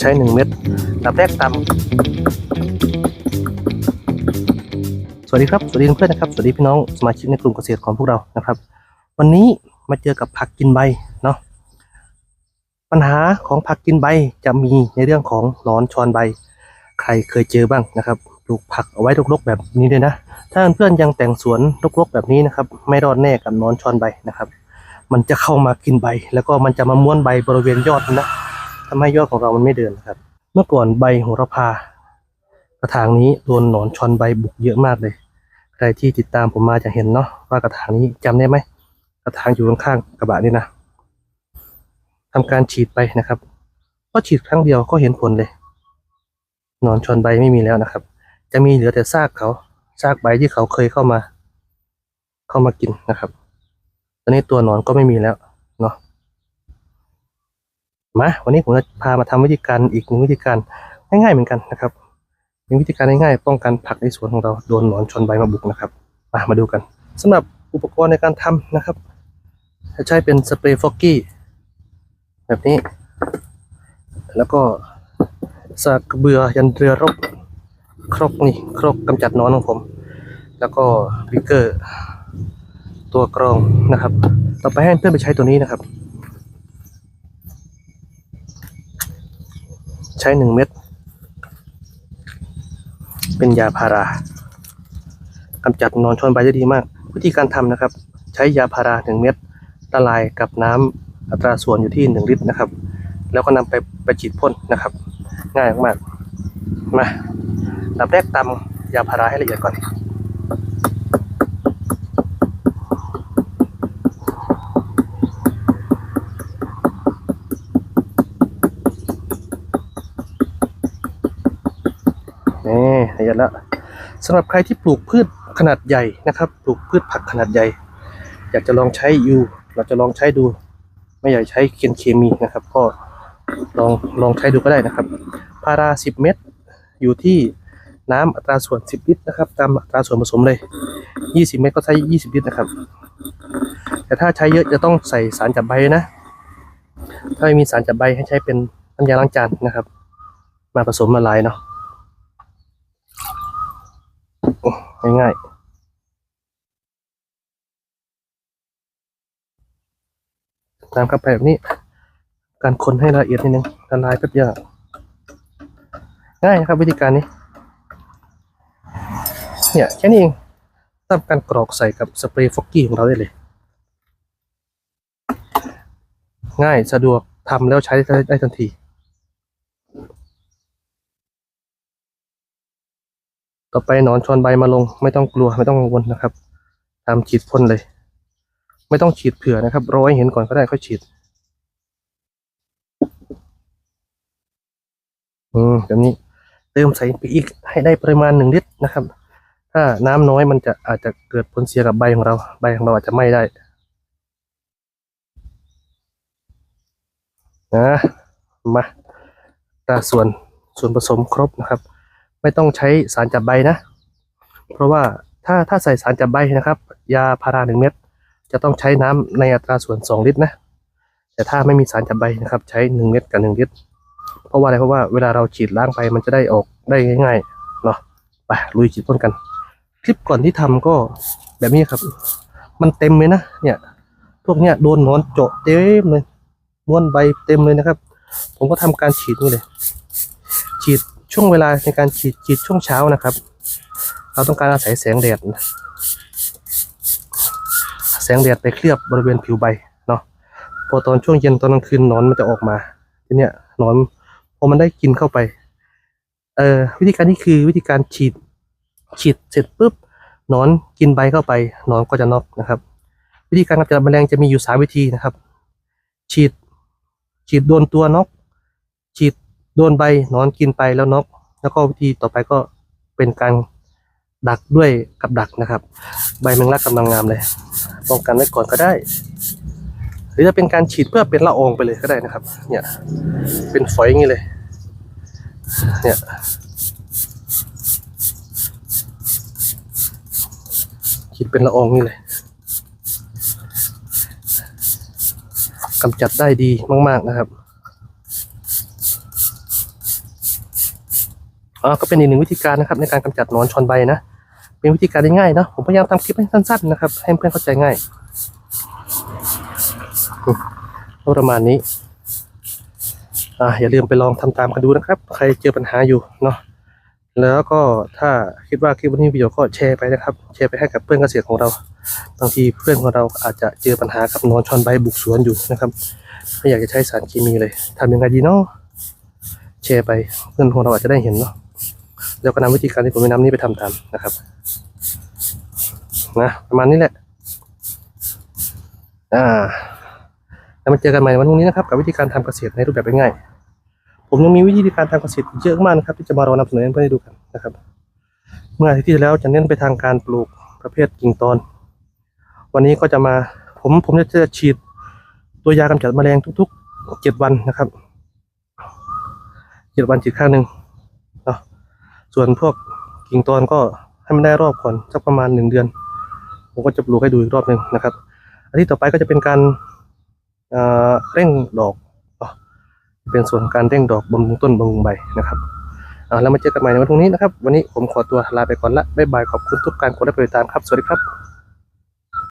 ใช้หนึ่งเม็ดดับแรกตำสวัสดีครับ สวัสดีเพื่อนนะครับ สวัสดีพี่น้องสมาชิกในกลุ่มเกษตรของพวกเรานะครับ วันนี้มาเจอกับผักกินใบเนาะปัญหาของผักกินใบจะมีในเรื่องของหนอนชอนใบ ใครเคยเจอบ้างนะครับปลูกผักเอาไว้รกๆแบบนี้เลยนะ ถ้าเพื่อนยังแต่งสวนรกๆแบบนี้นะครับ ไม่รอดแน่กับหนอนชอนใบนะครับ มันจะเข้ามากินใบ แล้วก็มันจะมาม้วนใบบริเวณยอดนะ ทำให้ยอดของเรามันไม่เดินนะครับ เมื่อก่อนใบโหระพากระถางนี้โดนหนอนชอนใบบุกเยอะมากเลย ใครที่ติดตามผมมาจะเห็นเนาะว่ากระถางนี้จำได้ไหมกระถางอยู่ข้างๆกระบะนี่นะทำการฉีดไปนะครับก็ฉีดครั้งเดียวก็เห็นผลเลยหนอนชอนใบไม่มีแล้วนะครับ จะมีเหลือแต่ซากเขาซากใบที่เขาเคยเข้ามา เข้ามากินนะครับ ตอนนี้ตัวหนอนก็ไม่มีแล้ว มาวันนี้ผมจะพามาทำวิธีการอีกหนึ่งวิธีการง่ายๆเหมือนกันนะครับเป็นวิธีการง่ายๆป้องกันผักในสวนของเราโดนหนอนชนใบมาบุกนะครับมามาดูกันสำหรับอุปกรณ์ในการทำนะครับจะใช้เป็นสเปรย์ฟอกกี้แบบนี้ แล้วก็สากกรเบือยันเรือรบครกนี่ครกกำจัดหนอนของผม แล้วก็วิกเกอร์ ตัวกรองนะครับ ต่อไปให้เพื่อนไปใช้ตัวนี้นะครับ ช้หนึ่งเม็ด เป็นยาพารากำจัดนอนชนใบได้ดีมาก วิธีการทำนะครับ ใช้ยาพาราหนึ่งเม็ดละลายกับน้ำอัตราส่วนอยู่ที่หนึ่งลิตรนะครับ แล้วก็นำไปไปฉีดพ่นนะครับ ง่ายมากๆมาดับแรกตำยาพาราให้ละเอียดก่อน นี่ละเอียดแล้วสำหรับใครที่ปลูกพืชขนาดใหญ่นะครับ ปลูกพืชผักขนาดใหญ่ อยากจะลองใช้อยู่เราจะลองใช้ดู ไม่อยากใช้เคียนเคมีนะครับ ก็ลองลองใช้ดูก็ได้นะครับ พารา10 เม็ดอยู่ที่น้ำอัตราส่วน 10 ลิตรนะครับ ตามอัตราส่วนผสมเลย 20 เม็ดก็ใช้ 20 ลิตรนะครับ แต่ถ้าใช้เยอะจะต้องใส่สารจับใบนะ ถ้าไม่มีสารจับใบให้ใช้เป็นน้ำยาล้างจานนะครับ มาผสมละลายเนาะ ง่ายๆตามเข้าไปแบบนี้ การคนให้ละเอียดนิดนึงละลายแป๊บเดียวง่ายนะครับวิธีการนี้ เนี่ยแค่นี้เองทำการกรอกใส่กับสเปรย์ฟอกกี้ของเราได้เลย ง่ายสะดวกทำแล้วใช้ได้ทันที ต่อไปหนอนชอนใบมาลง ไม่ต้องกลัวไม่ต้องกังวลนะครับตามฉีดพ่นเลย ไม่ต้องฉีดเผื่อนะครับรอให้เห็นก่อนก็ได้ค่อยฉีดอืมแบบนี้เติมใส่ไปอีกให้ได้ปริมาณหนึ่งลิตรนะครับ ถ้าน้ำน้อยมันจะอาจจะเกิดผลเสียกับใบของเรา ใบของเราอาจจะไหม้ได้นะมาตาส่วนส่วนผสมครบนะครับ ไม่ต้องใช้สารจับใบนะ เพราะว่าถ้าถ้าใส่สารจับใบนะครับ ยาพาราหนึ่งเม็ดจะต้องใช้น้ำในอัตราส่วนสองลิตรนะ แต่ถ้าไม่มีสารจับใบนะครับ ใช้หนึ่งเม็ดกับหนึ่งลิตร เพราะว่าอะไรเพราะว่าเวลาเราฉีดล้างไปมันจะได้ออกได้ง่ายๆเนาะไปลุยฉีดพ่นกัน คลิปก่อนที่ทำก็แบบนี้ครับ มันเต็มเลยนะเนี่ย พวกเนี้ยโดนนอนเจาะเต็มเลยม้วนใบเต็มเลยนะครับ ผมก็ทำการฉีดนี่เลย ฉีด ช่วงเวลาในการฉีดฉีดช่วงเช้านะครับ เราต้องการอาศัยแสงแดดแสงแดดไปเคลือบบริเวณผิวใบเนาะพอตอนช่วงเย็นตอนกลางคืนนอนมันจะออกมาทีเนี้ยนอนพอมันได้กินเข้าไปเอ่อวิธีการนี้คือวิธีการฉีดฉีดเสร็จปุ๊บนอนกินใบเข้าไปนอนก็จะน็อกนะครับ วิธีการกำจัดแมลงจะมีอยู่สามวิธีนะครับ ฉีด ฉีดโดนตัวน็อกฉีด โดนใบนอนกินไปแล้วน็อกแล้วก็วิธีต่อไปก็เป็นการดักด้วยกับดักนะครับ ใบแมงลักกำลังงามเลยป้องกันไว้ก่อนก็ได้ หรือจะเป็นการฉีดเพื่อเป็นละอองไปเลยก็ได้นะครับ เนี่ย เป็นฝอยอย่างนี้เลย เนี่ยฉีดเป็นละอองนี่เลยกำจัดได้ดีมาก ๆนะครับ อ๋อก็เป็นอีกหนึ่งวิธีการนะครับในการกำจัดหนอนชอนใบนะ เป็นวิธีการง่ายเนาะผมพยายามทำคลิปให้สั้นๆนะครับ ให้เพื่อนเข้าใจง่ายก็ประมาณนี้อ่าอย่าลืมไปลองทำตามกันดูนะครับ ใครเจอปัญหาอยู่เนาะแล้วก็ถ้าคิดว่าคลิปวันนี้มีประโยชน์ก็แชร์ไปนะครับ แชร์ไปให้กับเพื่อนเกษตรของเราบางทีเพื่อนของเราอาจจะเจอปัญหากับนอนชอนใบบุกสวนอยู่นะครับไม่อยากจะใช้สารเคมีเลยทำยังไงดีเนาะแชร์ไปเพื่อนของเราอาจจะได้เห็นเนาะ แล้วก็นำวิธีการที่ผมแนะนำนี้ไปทำตามนะครับนะประมาณนี้แหละ อ่า แล้วมาเจอกันใหม่วันพรุ่งนี้นะครับ กับวิธีการทำเกษตรในรูปแบบง่ายๆผมยังมีวิธีการทำเกษตรเยอะมากนะครับ ที่จะมารอนำเสนอเพื่อนได้ดูกันนะครับ เมื่ออาทิตย์ที่แล้วจะเน้นไปทางการปลูกประเภทกิ่งตอน วันนี้ก็จะมาผมผมจะจะฉีดตัวยากำจัดแมลงทุกๆเจ็ดวันนะครับเจ็ดวันฉีดครั้งหนึ่ง ส่วนพวกกิ่งตอนก็ให้มันได้รอบก่อนสักประมาณหนึ่งเดือน ผมก็จะปลูกให้ดูอีกรอบหนึ่งนะครับ อันที่ต่อไปก็จะเป็นการเอ่อเร่งดอกเนาะเป็นส่วนการเร่งดอกบำรุงต้นบำรุงใบนะครับอ่าแล้วมาเจอกันใหม่ในวันพรุ่งนี้นะครับ วันนี้ผมขอตัวลาไปก่อนละบ๊ายบายขอบคุณทุกการกดไลค์กดติดตามครับ สวัสดีครับ